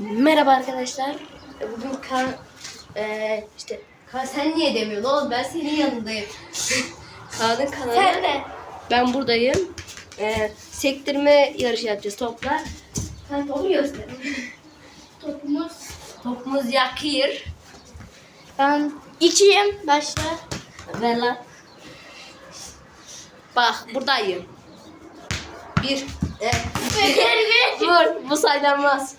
Merhaba arkadaşlar. Bugün kan eee işte kan sen niye demiyorsun oğlum ben senin yanındayım. Kaan'ın kanalı. Sen de. Ben buradayım. Eee sektirme yarışı yapacağız topla. Sen topu göster. Topumuz. Topumuz yakır. Ben ikiyim. Başla. Ver lan. Bak buradayım. Bir. E, bir. Vur. Bu saylanmaz.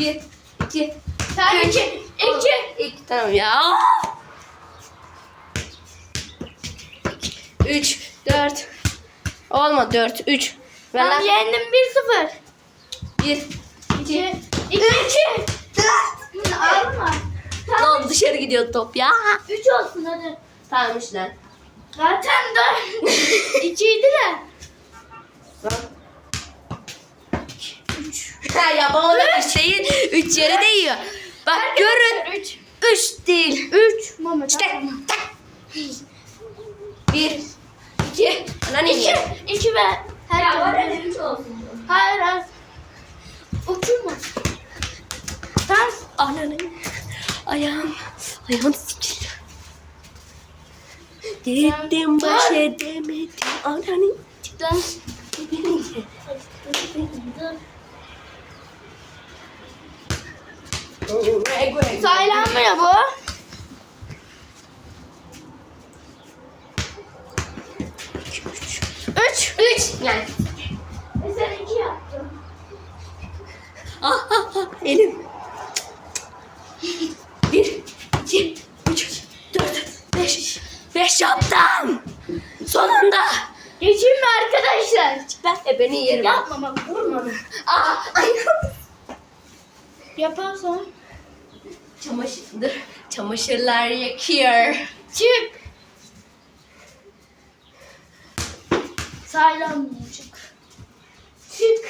Bir. iki. Sen iki. İki. İki. Tamam ya. Üç. Dört. Olma dört. Üç. Ver Ben lan. yendim bir sıfır. Bir. İki. İki. İki. Dört. Alma. Lan dışarı gidiyor top ya. Üç olsun hadi. Tamam işte. Zaten dört. İkiydi de. Üç. ya bana üç değil. Üç yere değiyor. Bak görün. Üç. Üç değil. Üç. Mama İşte. tak. Bir. iki. Lan İki. iki. İki ve her üç olsun. Hayır hayır. Uçurma. Tamam. Ananı. Ayağım. Ayağım sikiliyor. Gittim baş edemedim. Ananı. Dön. Saylanmıyor bu. Üç. Üç. Yani. E sen iki yaptın. Ah ah ah. Elim. Bir. iki, Üç. Dört. Beş. Beş yaptım. Sonunda. Geçeyim mi arkadaşlar? Ben de beni yerim. Yapma bak vurma. Aa, ayağım. Yaparsan. Çamaşırdır. Çamaşırlar yakıyor. Çık. Saylanmıyor çık. Çık.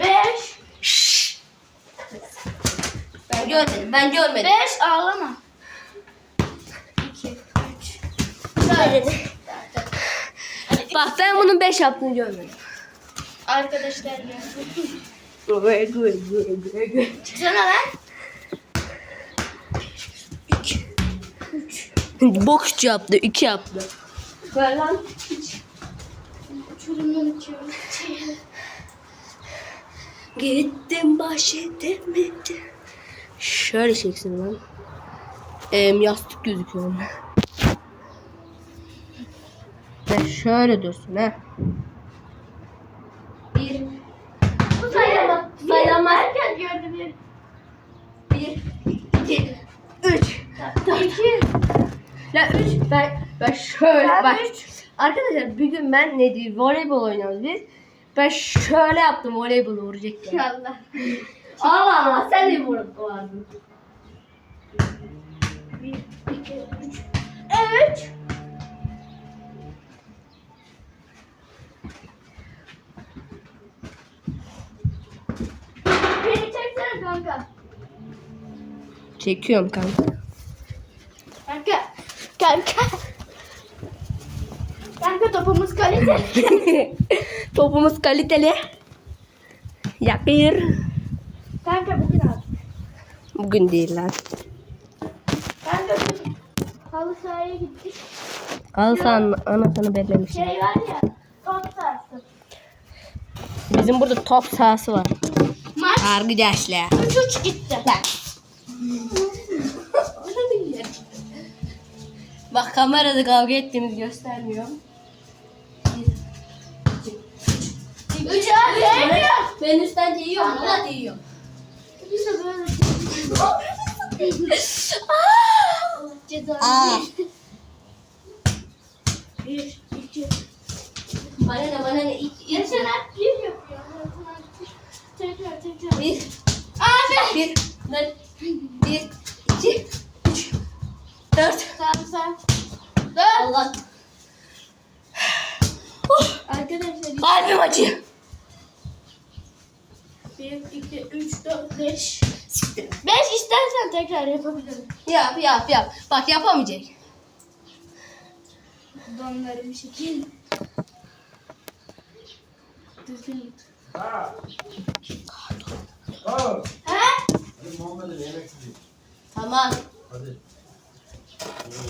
Beş. Şşş. Ben görmedim. Ben görmedim. Beş ağlama. İki, üç, dört. Bak ben bunun beş yaptığını görmedim. Arkadaşlar ya. Güve güve güve güve güve. Çıksana lan. Boks yaptı. iki yaptı. Ver lan. Uçurumdan uçuyorum. Gittim baş edemedim. Şöyle çeksin lan. Em, yastık gözüküyor Ve şöyle dursun ha. Bir, Bu sayılmaz. Sayılmaz. Erken gördü bir. bir, iki, üç. İki. Ya üç. Ben, ben şöyle Ben bak. üç. Arkadaşlar bir gün ben ne diyeyim voleybol oynuyoruz biz. Ben şöyle yaptım voleybolu vuracak ya. Allah. Allah sen de vurup vardın. Kanka. Çekiyorum kanka. Kanka. Kanka. Kanka topumuz kaliteli. Topumuz kaliteli. Yakır. Kanka bugün al. Bugün değil lan. Kanka bugün halı sahaya gittik. Al sen anasını bellemiş. Şey var ya. Top sahası. Bizim burada top sahası var. Arkadaşlar. üç gitti. Bak kamerada kavga ettiğimiz göstermiyor. Üç abi değmiyor. Ben üstten yiyorum. Ona değiyorum. Biz de böyle. Ceza. Aa. Bir, iki. Bana ne bana ne. İlk, hep bir yapıyor. Tekrar tekrar. bir, Abi. bir, dört, bir, iki, üç, dört. Sen sen. Allah. Arkadaşlar Kalbim acıyor. bir, iki, üç, dört, beş. Siktir. Beş istersen tekrar yapabilirim. Yap yap yap. Bak yapamayacak. Donları bir şekil. Düzgün git. Ha. Ha. He? Hadi yemek. Tamam. Hadi.